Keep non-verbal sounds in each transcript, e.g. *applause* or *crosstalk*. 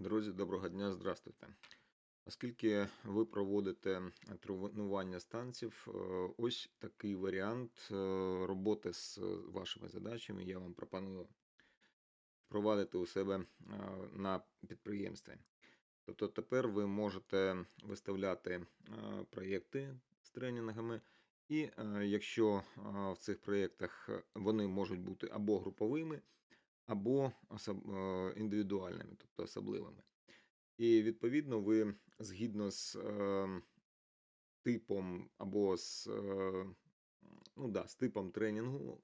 Друзі, доброго дня, здравствуйте. Оскільки ви проводите тренування станців, е, ось такий варіант е, роботи з вашими задачами я вам пропоную впровадити у себе е, на підприємстві. Тобто тепер ви можете виставляти проєкти з тренінгами, і якщо в цих проєктах вони можуть бути або груповими, або е, індивідуальними, тобто особливими. І відповідно ви згідно з е, типом або з, е, ну, да, з типом тренінгу,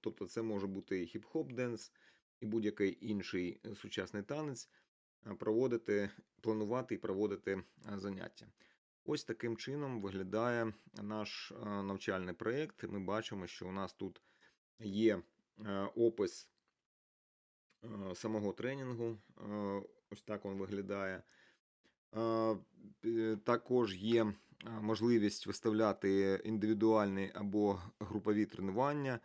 тобто це може бути і хіп-хоп денс, і будь-який інший е, сучасний танець, е, проводити, планувати і проводити заняття. Ось таким чином виглядає наш навчальний проєкт. Ми бачимо, що у нас тут є опис самого тренінгу. е, Ось так він виглядає. Е, Також є е, можливість виставляти індивідуальні або групові тренування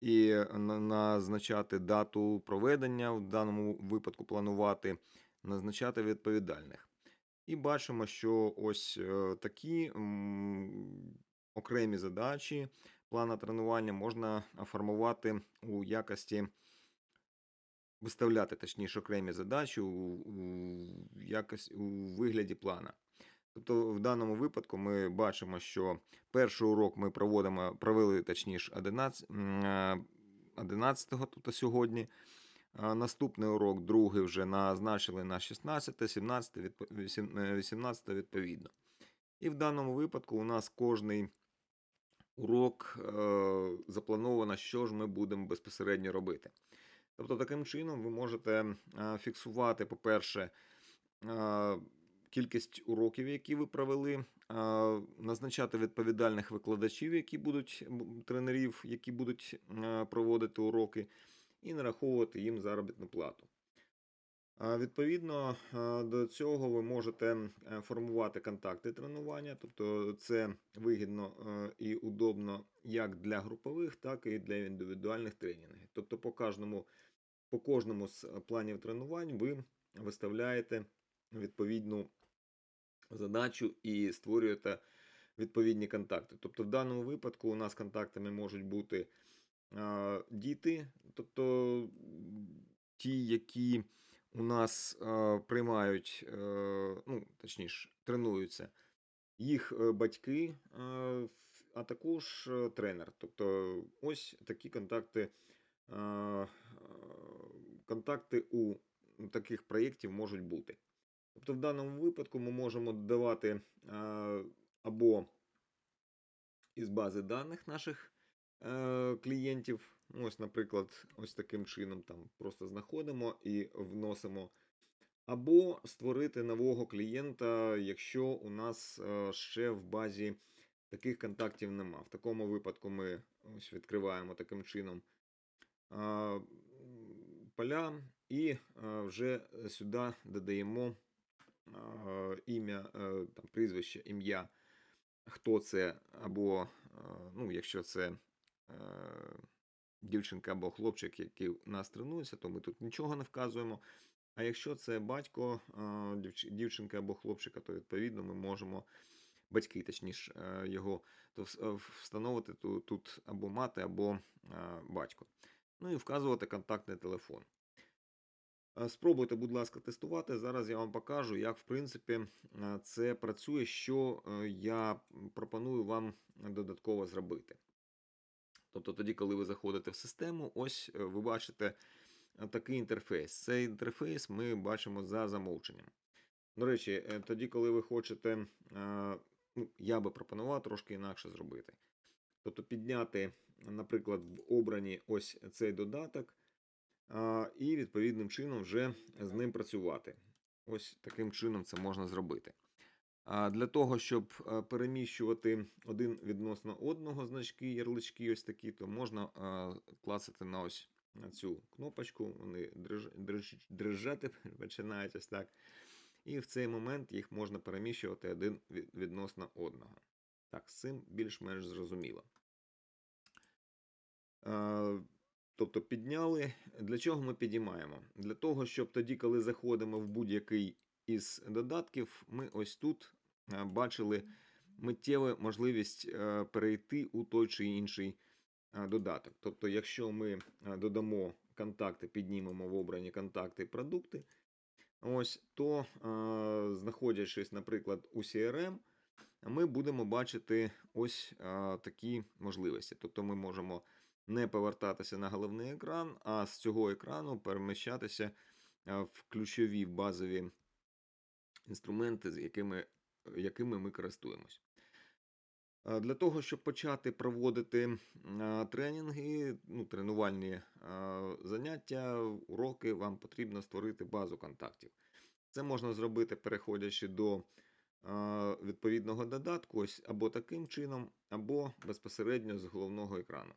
і назначати дату проведення, в даному випадку планувати, назначати відповідальних. І бачимо, що ось е, такі окремі задачі плана тренування можна формувати у якості виставляти, точніше, окремі задачі у, у, якось, у вигляді плана. Тобто, в даному випадку ми бачимо, що перший урок ми проводимо, провели точніше 11, м, е, 11-го, тобто сьогодні. Наступний урок, другий вже назначили на 16, 17, відпо- вісім- е, 18 відповідно. І в даному випадку у нас кожний урок е, заплановано, що ж ми будемо безпосередньо робити. Тобто, таким чином ви можете е, фіксувати, по-перше, е, кількість уроків, які ви провели, е, назначати відповідальних викладачів, які будуть тренерів, які будуть проводити уроки, і нараховувати їм заробітну плату. Відповідно до цього ви можете е, формувати контакти тренування, тобто це вигідно е, і удобно як для групових, так і для індивідуальних тренінгів. Тобто по кожному, по кожному з планів тренувань ви виставляєте відповідну задачу і створюєте відповідні контакти. Тобто, в даному випадку у нас контактами можуть бути діти, тобто ті, які у нас е, приймають, е, ну, точніше, тренуються, їх е, батьки, е, а також тренер. Тобто, ось такі контакти, е, контакти у таких проєктів можуть бути. Тобто, в даному випадку ми можемо додавати е, або із бази даних наших е, клієнтів. Ось, наприклад, ось таким чином там просто знаходимо і вносимо. Або створити нового клієнта, якщо у нас е, ще в базі таких контактів нема. В такому випадку ми ось відкриваємо таким чином поля і е, вже сюди додаємо ім'я, е, там, прізвище, ім'я, хто це, або, ну, якщо це дівчинка або хлопчик, який у нас тренується, то ми тут нічого не вказуємо. А якщо це батько дівчинки або хлопчика, то відповідно ми можемо, батьки, точніше, е, його то е, встановити тут або мати, або е, батько. Ну і вказувати контактний телефон. Спробуйте, будь ласка, тестувати. Зараз я вам покажу, як в принципі це працює, що я пропоную вам додатково зробити. Тобто тоді, коли ви заходите в систему, ось е, ви бачите е, такий інтерфейс. Цей інтерфейс ми бачимо за замовченням. До речі, е, тоді, коли ви хочете, ну, я би пропонував трошки інакше зробити. Тобто підняти, наприклад, в обрані ось цей додаток, і відповідним чином вже з ним працювати. Ось таким чином це можна зробити. Для того, щоб переміщувати один відносно одного значки, ярлички ось такі, то можна клацати на ось на цю кнопочку, вони дриж, дриж, дрижати *laughs* починають ось так. І в цей момент їх можна переміщувати один відносно одного. Так, з цим більш-менш зрозуміло. Тобто підняли. Для чого ми підіймаємо? Для того, щоб тоді, коли заходимо в будь-який із додатків, ми ось тут е, бачили миттєву можливість е, перейти у той чи інший е, додаток. Тобто, якщо ми додамо контакти, піднімемо в обрані контакти продукти, ось, то знаходячись, наприклад, у CRM, ми будемо бачити ось такі можливості. Тобто ми можемо не повертатися на головний екран, а з цього екрану переміщатися в ключові базові інструменти, з якими, якими ми користуємось. Для того, щоб почати проводити тренінги, ну, тренувальні заняття, уроки, вам потрібно створити базу контактів. Це можна зробити, переходячи до відповідного додатку, ось або таким чином, або безпосередньо з головного екрану.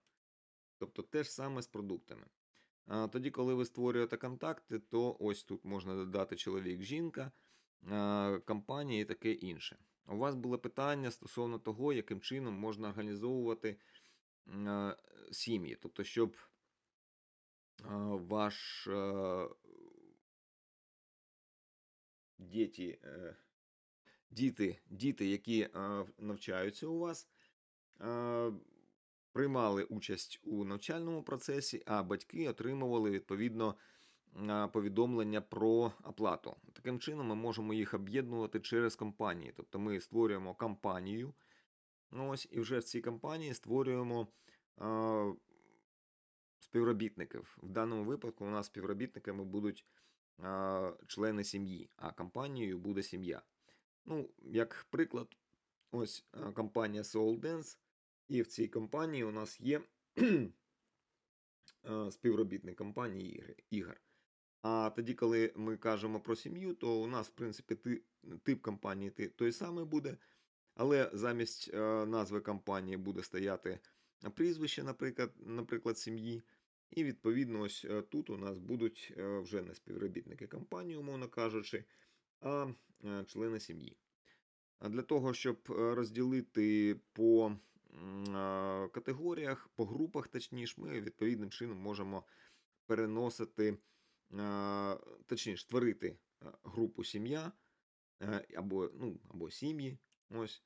Тобто те ж саме з продуктами. Тоді, коли ви створюєте контакти, то ось тут можна додати чоловік-жінка, а, компанія і таке інше. У вас було питання стосовно того, яким чином можна організовувати сім'ї. Тобто, щоб а, ваш діти, е, діти, діти, які навчаються у вас, приймали участь у навчальному процесі, а батьки отримували відповідно повідомлення про оплату. Таким чином, ми можемо їх об'єднувати через компанії. Тобто ми створюємо компанію, ну, ось, і вже в цій компанії створюємо а, співробітників. В даному випадку у нас співробітниками будуть а, члени сім'ї, а компанією буде сім'я. Ну, як приклад, ось компанія Soul Dance, і в цій компанії у нас є *clears throat* е, співробітник компанії ігор. А тоді, коли ми кажемо про сім'ю, то у нас, в принципі, ти- тип компанії той самий буде, але замість е, назви компанії буде стояти прізвище, наприклад, наприклад, сім'ї. І відповідно, ось е, тут у нас будуть е, вже не співробітники компанії, умовно кажучи, а члени сім'ї. А для того, щоб розділити по категоріях, по групах, точніше, ми відповідним чином можемо переносити, точніше, створити групу сім'я або, ну, або сім'ї. Ось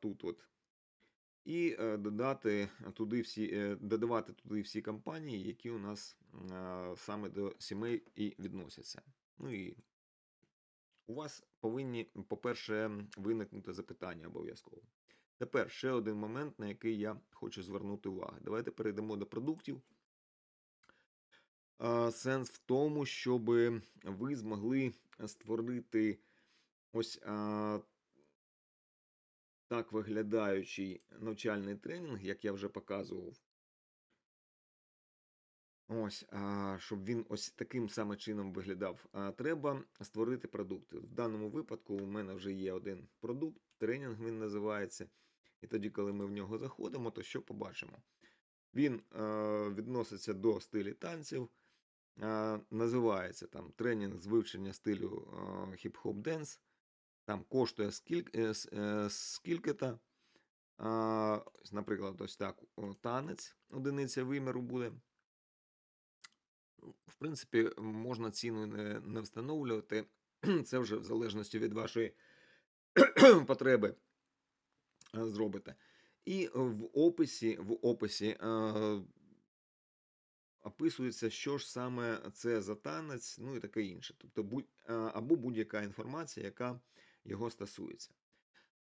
тут от. І е, додати туди всі, е, додавати туди всі компанії, які у нас саме до сімей і відносяться. Ну і у вас повинні, по-перше, виникнути запитання обов'язково. Тепер ще один момент, на який я хочу звернути увагу. Давайте перейдемо до продуктів. Сенс в тому, щоб ви змогли створити ось так виглядаючий навчальний тренінг, як я вже показував. Ось, щоб він ось таким саме чином виглядав. Треба створити продукти. В даному випадку у мене вже є один продукт, тренінг він називається. І тоді, коли ми в нього заходимо, то що побачимо? Він відноситься до стилі танців, називається там тренінг з вивчення стилю хіп-хоп денс. Там коштує скільки, с- е, скільки-то. Наприклад, ось так танець, одиниця виміру буде. В принципі, можна ціну не, не встановлювати. Це вже в залежності від вашої потреби зробите. І в описі, *clears throat* в описі описується, що ж саме це за танець, ну і таке інше. Тобто, будь, або будь-яка інформація, яка його стосується.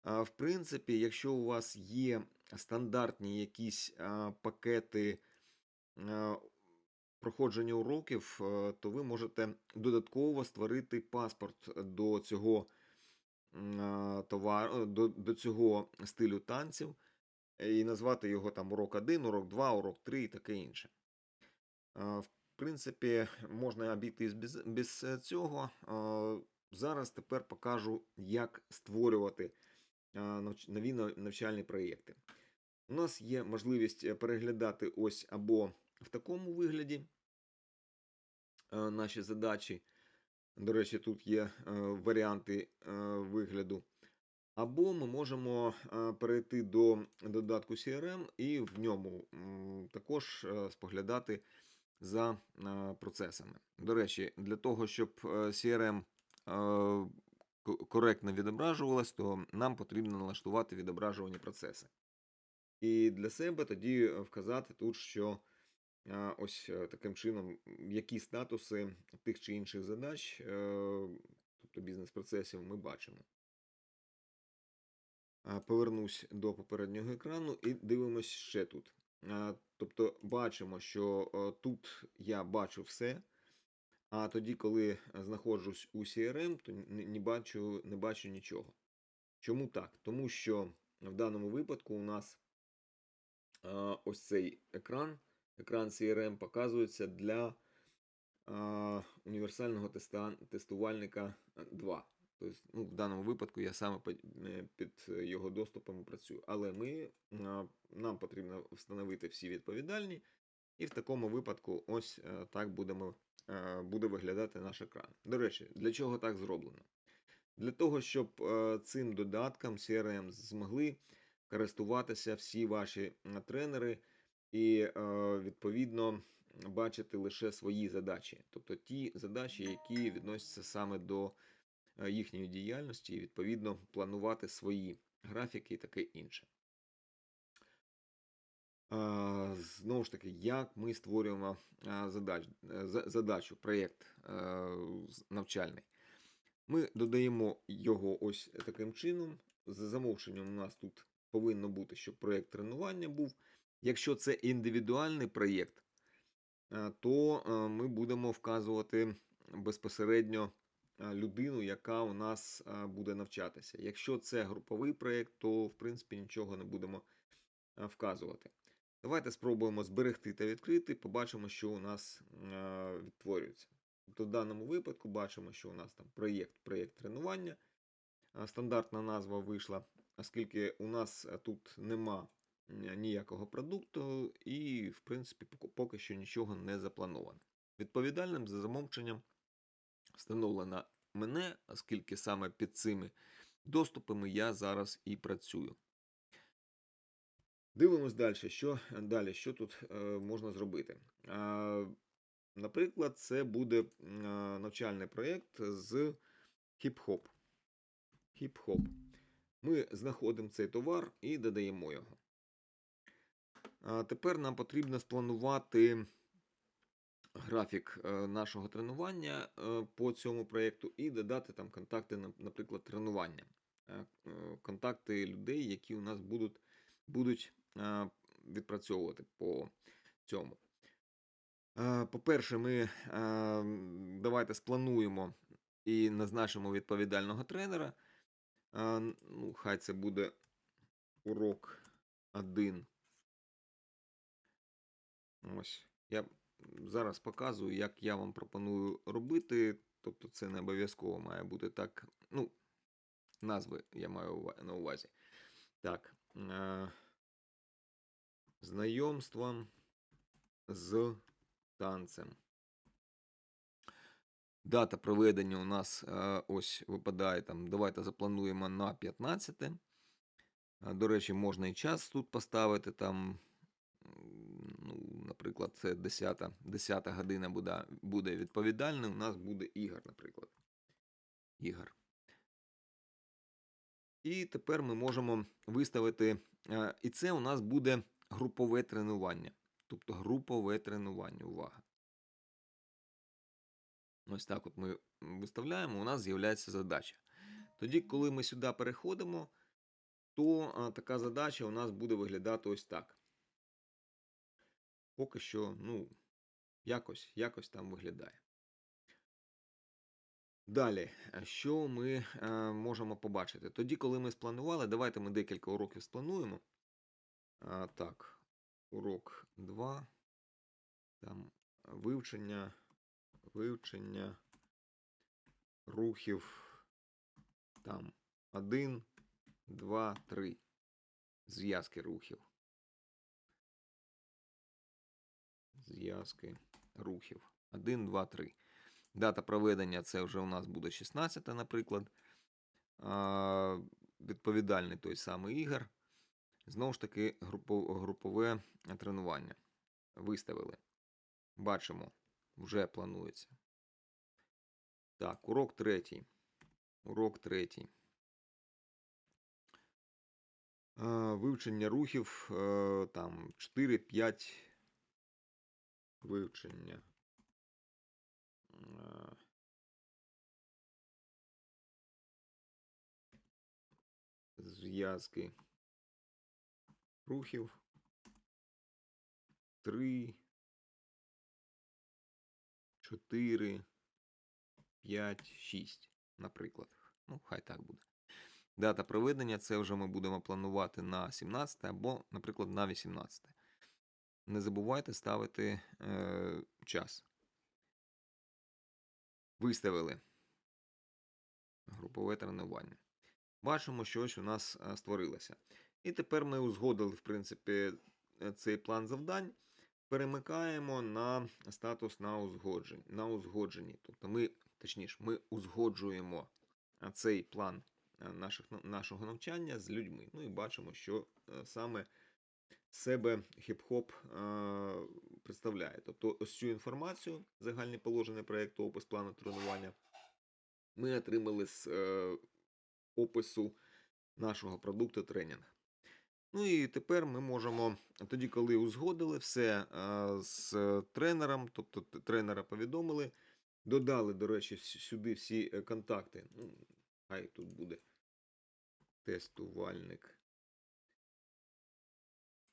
В принципі, якщо у вас є стандартні якісь пакети проходження уроків, е, то ви можете додатково створити паспорт до цього товару, до, до цього стилю танців і назвати його там урок 1, урок 2, урок 3 і таке інше. А, В принципі, можна обійтись без, без е, цього. Зараз тепер покажу, як створювати нові навчальні проєкти. У нас є можливість е, переглядати ось або в такому вигляді е, наші задачі. До речі, тут є е, варіанти е, вигляду. Або ми можемо е, перейти до додатку CRM і в ньому також е, споглядати за е, процесами. До речі, для того, щоб е, CRM е, коректно відображувалось, то нам потрібно налаштувати відображувані процеси. І для себе тоді вказати тут, що ось таким чином, які статуси тих чи інших задач, тобто бізнес-процесів, ми бачимо. Повернусь до попереднього екрану і дивимось ще тут. А, Тобто бачимо, що е, тут я бачу все, а тоді, коли знаходжусь у CRM, то не, бачу, не бачу нічого. Чому так? Тому що в даному випадку у нас ось цей екран, екран CRM показується для універсального тестувальника 2. Тобто, ну, в даному випадку я саме під, е, його доступом працюю. Але ми, нам потрібно встановити всі відповідальні, і в такому випадку ось е, так будемо, е, буде виглядати наш екран. До речі, для чого так зроблено? Для того, щоб цим додатком CRM змогли користуватися всі ваші тренери і, відповідно, бачити лише свої задачі, тобто ті задачі, які відносяться саме до їхньої діяльності, і відповідно планувати свої графіки і таке інше. Знову ж таки, як ми створюємо задач, е, задачу, проєкт е, навчальний. Ми додаємо його ось таким чином. За замовченням у нас тут повинно бути, щоб проєкт тренування був. Якщо це індивідуальний проєкт, е, то е, ми будемо вказувати безпосередньо е, людину, яка у нас е, буде навчатися. Якщо це груповий проєкт, то в принципі нічого не будемо е, вказувати. Давайте спробуємо зберегти та відкрити, побачимо, що у нас е, відтворюється. Тобто в даному випадку бачимо, що у нас там проєкт, проєкт тренування. Стандартна назва вийшла, оскільки у нас е, тут нема ніякого продукту, і, в принципі, поки що нічого не заплановано. Відповідальним за замовченням встановлено мене, оскільки саме під цими доступами я зараз і працюю. Дивимось далі, що далі, що тут е, можна зробити. А, наприклад, це буде м, навчальний проєкт з хіп-хоп. Хіп-хоп. Ми знаходимо цей товар і додаємо його. Тепер нам потрібно спланувати графік е, нашого тренування е, по цьому проєкту і додати там контакти, наприклад, тренування. Е, Контакти людей, які у нас будуть, будуть відпрацьовувати по цьому. По-перше, ми давайте сплануємо і назначимо відповідального тренера. Ну, хай це буде урок 1. Ось. Я зараз показую, як я вам пропоную робити. Тобто це не обов'язково має бути так. Ну, назви я маю на увазі. Так. Е, знайомство з танцем. Дата проведення у нас е, ось випадає там. Давайте заплануємо на 15. Е, До речі, можна і час тут поставити там. Наприклад, це 10, 10 година буде, буде відповідальним. У нас буде Ігор, наприклад. Ігор. І тепер ми можемо виставити. е, І це у нас буде групове тренування. Тобто групове тренування. Увага. Ось так от ми виставляємо, у нас з'являється задача. Тоді, коли ми сюди переходимо, то така задача у нас буде виглядати ось так. Поки що, ну, якось, якось там виглядає. Далі, е, що ми е, можемо побачити? Тоді, коли ми спланували, давайте ми декілька уроків сплануємо. А, так, урок 2. Там вивчення, вивчення рухів. Там 1, 2, 3. Зв'язки рухів. Зв'язки рухів. 1, 2, 3. Дата проведення це вже у нас буде 16, наприклад. Відповідальний той самий Ігор. Знову ж таки, групове тренування. Виставили. Бачимо, вже планується. Так, урок третій. Урок третій. Вивчення рухів е, там 4-5 вивчення. Е, Зв'язки рухів. 3, 4, 5, 6, наприклад. Ну, хай так буде. Дата проведення це вже ми будемо планувати на 17 або, наприклад, на 18. Не забувайте ставити е, час. Виставили групове тренування. Бачимо, що ось у нас е, створилося. І тепер ми узгодили, в принципі, е, цей план завдань. Перемикаємо на статус на узгодженні. На узгодженні. Тобто ми, точніше, ми узгоджуємо цей план наших, нашого навчання з людьми. Ну і бачимо, що е, саме себе хіп-хоп представляє. Тобто ось цю інформацію, загальні положення проєкту, опис плану тренування, ми отримали з е, опису нашого продукту тренінг. Ну і тепер ми можемо, тоді, коли узгодили все е, з тренером, тобто тренера повідомили, додали, до речі, сюди всі е, контакти. Ну, хай тут буде тестувальник.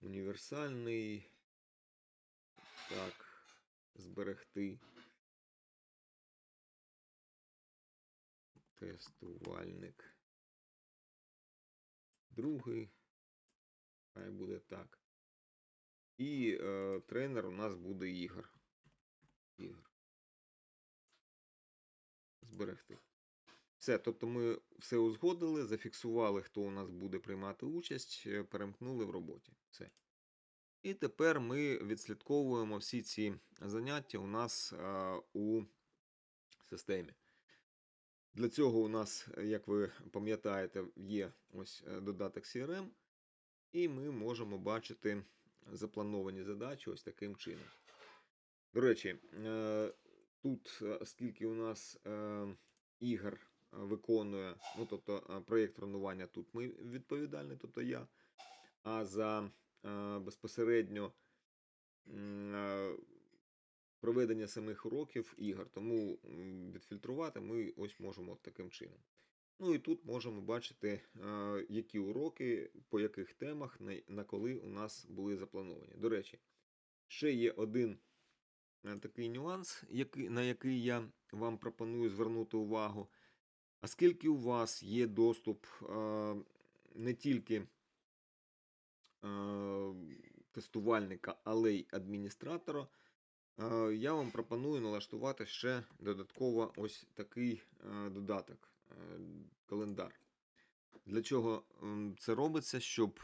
Універсальний. Так, зберегти. Тестувальник. Другий. Хай буде так. І е, тренер у нас буде Ігор. Ігор. Зберегти. Все, тобто ми все узгодили, зафіксували, хто у нас буде приймати участь, е, перемкнули в роботі. Все. І тепер ми відслідковуємо всі ці заняття у нас е, у системі. Для цього у нас, е, як ви пам'ятаєте, є ось е, додаток CRM, і ми можемо бачити заплановані задачі ось таким чином. До речі, тут, оскільки у нас ігор виконує, ну тобто е, проєкт тренування тут ми відповідальні, тобто я, а за е, безпосередньо е, проведення самих уроків ігор, тому відфільтрувати ми ось можемо таким чином. Ну і тут можемо бачити, е, які уроки, по яких темах, на, коли у нас були заплановані. До речі, ще є один е, такий нюанс, на який я вам пропоную звернути увагу. Оскільки у вас є доступ не тільки тестувальника, але й адміністратора, я вам пропоную налаштувати ще додатково ось такий додаток е, календар. Для чого це робиться, щоб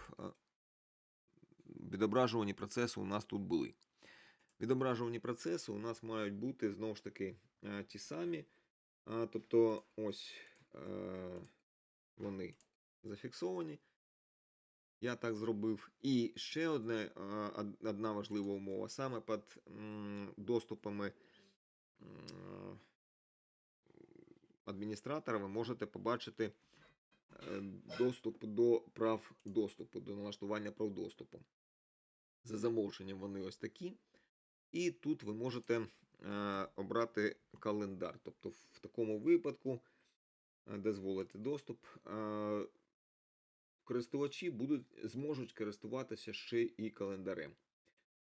відображувані процеси у нас тут були. Відображувані процеси у нас мають бути знову ж таки ті самі. Тобто, ось вони зафіксовані. Я так зробив. І ще одне, одна важлива умова. Саме під доступами адміністратора ви можете побачити е, доступ до прав доступу, до налаштування прав доступу. За замовченням вони ось такі. І тут ви можете е, обрати календар. Тобто, в такому випадку дозволити доступ. Е, користувачі будуть, зможуть користуватися ще і календарем.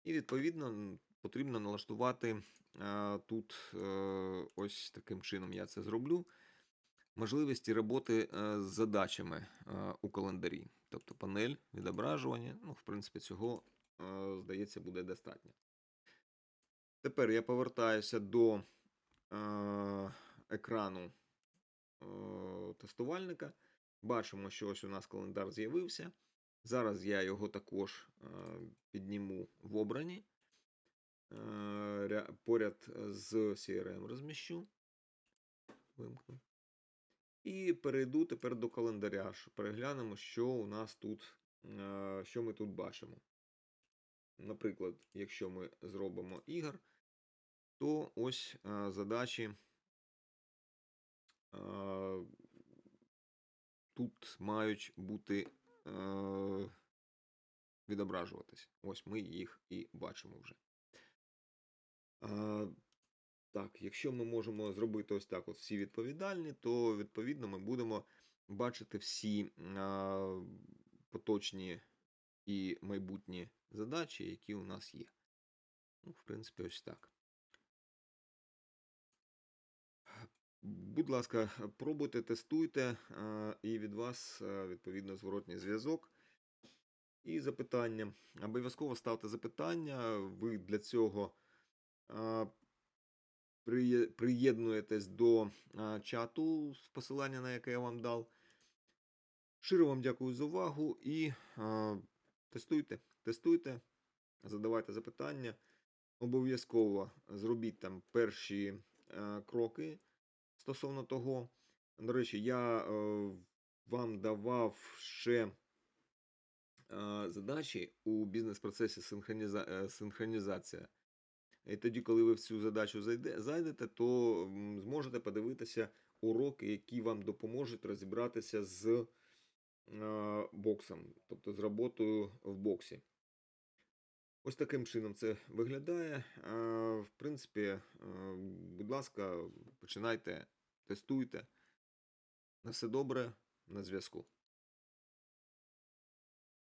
І відповідно потрібно налаштувати е, тут е, ось таким чином я це зроблю. Можливості роботи е, з задачами е, у календарі. Тобто панель відображування. Ну, в принципі, цього, е, здається, буде достатньо. Тепер я повертаюся до е, екрану е, тестувальника. Бачимо, що ось у нас календар з'явився. Зараз я його також е, підніму в обрані. Е, поряд з CRM розміщу. Вимкну. І перейду тепер до календаря. Переглянемо, що у нас тут, е, що ми тут бачимо. Наприклад, якщо ми зробимо ігор, то ось е, задачі е, тут мають бути е, відображуватись. Ось ми їх і бачимо вже. Так, якщо ми можемо зробити ось так, от всі відповідальні, то відповідно ми будемо бачити всі поточні і майбутні задачі, які у нас є. Ну, в принципі, ось так. Будь ласка, пробуйте, тестуйте, і від вас відповідно зворотній зв'язок і запитання. Обов'язково ставте запитання. Ви для цього приєднуєтесь до чату, з посилання на яке я вам дав. Щиро вам дякую за увагу і тестуйте, тестуйте, задавайте запитання. Обов'язково зробіть там перші кроки стосовно того. До речі, я е, вам давав ще е, задачі у бізнес-процесі синхроніза... е, синхронізація. І тоді, коли ви в цю задачу зайде, зайдете, то зможете подивитися уроки, які вам допоможуть розібратися з боксом, тобто з роботою в боксі. Ось таким чином це виглядає. В принципі, е, будь ласка, починайте, тестуйте. На все добре, на зв'язку.